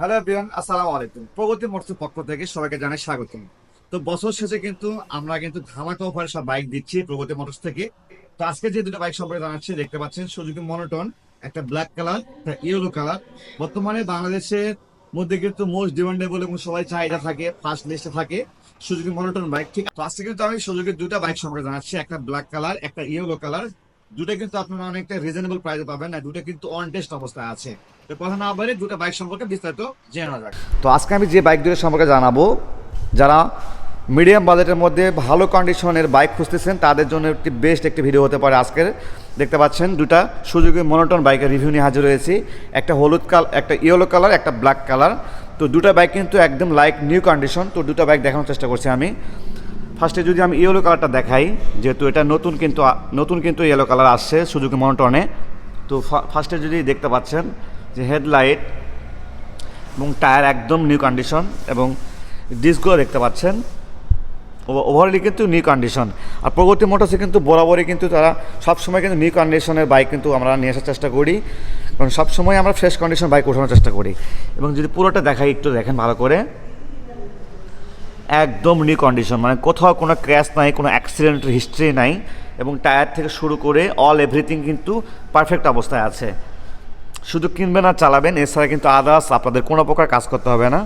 Hello everyone আসসালামু আলাইকুম। প্রগতি motors পক্ষ থেকে সবাইকে জানাই স্বাগতম। তো বছর শেষে কিন্তু আমরা কিন্তু ধামাকা অফারে সব বাইক দিচ্ছি প্রগতি মোটরস থেকে। তো আজকে যে দুটো বাইক সম্পর্কে জানাচ্ছি, দেখতে পাচ্ছেন সুজুকি মনোটন একটা ব্ল্যাক কালার একটা ইয়েলো কালার বর্তমানে বাংলাদেশের মধ্যে কিন্তু মোস্ট ডিমান্ডেবল এবং সবাই চাহিদা থাকে ফার্স্ট লিস্টে থাকে সুজুকি মনোটন বাইক ঠিক তো আজকে কিন্তু আমি সুজুকির দুটা বাইক সম্পর্কে জানাচ্ছি, একটা ব্ল্যাক কালার একটা ইয়েলো কালার দুটো কিন্তু আপনারা অনেকটা রিজনেবল প্রাইসে পাবেন না দুটো কিন্তু অন টেস্ট অবস্থায় আছে। তো কথা না বলে দুটো বাইক সম্পর্কে বিস্তারিত জেনে নেওয়া যাক। তো আজকে আমি যে বাইক দুটো সম্পর্কে জানাব, যারা মিডিয়াম বাজেটের মধ্যে ভালো কন্ডিশনের বাইক খুঁজতেছেন, তাদের জন্য একটি বেস্ট একটি ভিডিও হতে পারে আজকের। দেখতে পাচ্ছেন, দুটা সুযোগী মনোটন বাইকের রিভিউ নিয়ে হাজির হয়েছি। একটা হলুদ কাল, একটা ইয়েলো কালার একটা ব্ল্যাক কালার তো দুটো বাইক কিন্তু একদম লাইক নিউ কন্ডিশন তো দুটো বাইক দেখানোর চেষ্টা করছি আমি। ফার্স্টে যদি আমি ইয়েলো কালারটা দেখাই, যেহেতু এটা নতুন কিন্তু নতুন কিন্তু ইয়েলো কালার আসছে সুযোগী মনোটনে তো ফার্স্টে যদি দেখতে পাচ্ছেন যে হেডলাইট এবং টায়ার একদম নিউ কন্ডিশন এবং ডিস্কগুলো দেখতে পাচ্ছেন ওভারঅলি কিন্তু নিউ কন্ডিশন আর প্রগতি মোটরসে কিন্তু বরাবরই কিন্তু তারা সবসময় কিন্তু নিউ কন্ডিশনের বাইক কিন্তু আমরা নিয়ে আসার চেষ্টা করি কারণ সবসময় আমরা ফ্রেশ কন্ডিশন বাইক ওঠানোর চেষ্টা করি। এবং যদি পুরোটা দেখাই, একটু দেখেন ভালো করে। একদম নিউ কন্ডিশন মানে কোথাও কোনো ক্র্যাশ নাই, কোনো অ্যাক্সিডেন্টের হিস্ট্রি নাই, এবং টায়ার থেকে শুরু করে অল এভরিথিং কিন্তু পারফেক্ট অবস্থায় আছে। শুধু কিনবেন আর চালাবেন, এছাড়া কিন্তু আদার্স আপনাদের কোনো প্রকার কাজ করতে হবে না।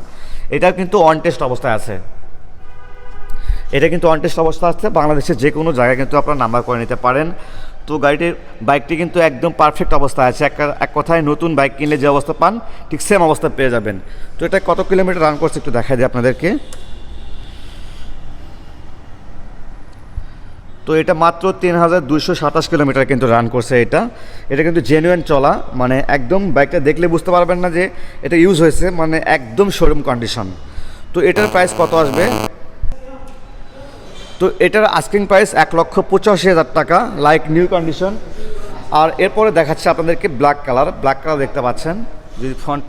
এটাও কিন্তু অন টেস্ট অবস্থায় আছে। এটা কিন্তু অন টেস্ট অবস্থা আছে, বাংলাদেশের যে কোনো জায়গায় কিন্তু আপনারা নাম্বার করে নিতে পারেন। তো গাড়িটির বাইকটি কিন্তু একদম পারফেক্ট অবস্থায় আছে। এক এক কথায় নতুন বাইক কিনলে যে অবস্থা পান, ঠিক সেম অবস্থা পেয়ে যাবেন। তো এটা কত কিলোমিটার রান করছে একটু দেখা যায় আপনাদেরকে। তো এটা মাত্র তিন হাজার দুইশো সাতাশ কিলোমিটার কিন্তু রান করছে এটা। এটা কিন্তু জেনুইন চলা মানে একদম বাইকটা দেখলে বুঝতে পারবেন না যে এটা ইউজ হয়েছে মানে একদম শোরুম কন্ডিশন তো এটার প্রাইস কত আসবে? তো এটার আস্কিং প্রাইস এক লক্ষ পঁচাশি হাজার টাকা লাইক নিউ কন্ডিশন আর এরপরে দেখাচ্ছে আপনাদেরকে ব্ল্যাক কালার ব্ল্যাক কালার দেখতে পাচ্ছেন। যদি ফ্রন্ট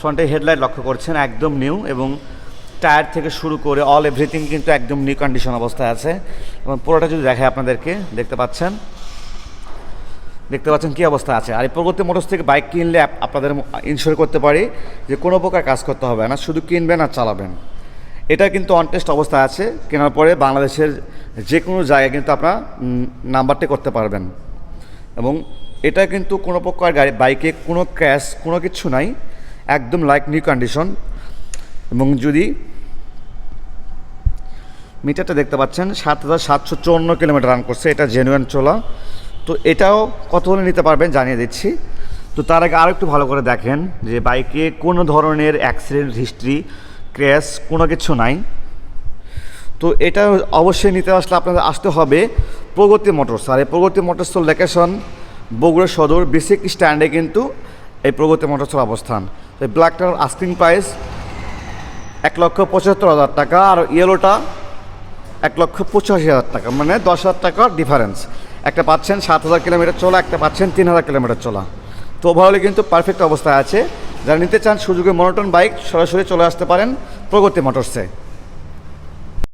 ফ্রন্টে হেডলাইট লক্ষ্য করছেন, একদম নিউ এবং টায়ার থেকে শুরু করে অল এভরিথিং কিন্তু একদম নিউ কন্ডিশন অবস্থায় আছে। এবং পুরোটা যদি দেখায় আপনাদেরকে, দেখতে পাচ্ছেন? দেখতে পাচ্ছেন কী অবস্থা আছে। আর এই প্রগতি মোটরস থেকে বাইক কিনলে আপনাদের ইনশোর করতে পারি যে কোনো প্রকার কাজ করতে হবে না, শুধু কিনবেন আর চালাবেন। এটা কিন্তু অনটেস্ট অবস্থা আছে। কেনার পরে বাংলাদেশের যে কোনো জায়গায় কিন্তু আপনার নাম্বারটি করতে পারবেন। এবং এটা কিন্তু কোনো প্রকার গাড়ি বাইকে কোনো ক্র্যাশ কোনো কিছু নাই। একদম লাইক নিউ কন্ডিশন এবং যদি মিটারটা দেখতে পাচ্ছেন, সাত হাজার সাতশো চুয়ান্ন কিলোমিটার রান করছে, এটা জেনুয়ান চলা। তো এটাও কত হলে নিতে পারবেন জানিয়ে দিচ্ছি। তো তার আগে আরও একটু ভালো করে দেখেন যে বাইকে কোনো ধরনের অ্যাক্সিডেন্ট হিস্ট্রি ক্র্যাশ কোনো কিছু নাই। তো এটা অবশ্যই নিতে আসলে আপনাদের আসতে হবে প্রগতি মোটরস। আর এই প্রগতি মোটরসের লোকেশন বগুড়া সদর বেসিক স্ট্যান্ডে কিন্তু এই প্রগতি মোটরসের অবস্থান। তো ব্ল্যাকটার আস্কিং প্রাইস এক লক্ষ পঁচাত্তর হাজার টাকা আর ইয়েলোটা এক লক্ষ পঁচাশি হাজার টাকা মানে দশ হাজার টাকার ডিফারেন্স একটা পাচ্ছেন সাত হাজার কিলোমিটার চলা, একটা পাচ্ছেন তিন হাজার কিলোমিটার চলা। তো ওভারঅলে কিন্তু পারফেক্ট অবস্থায় আছে। যারা নিতে চান সুযোগে মনোটন বাইক সরাসরি চলে আসতে পারেন প্রগতি মোটরসে।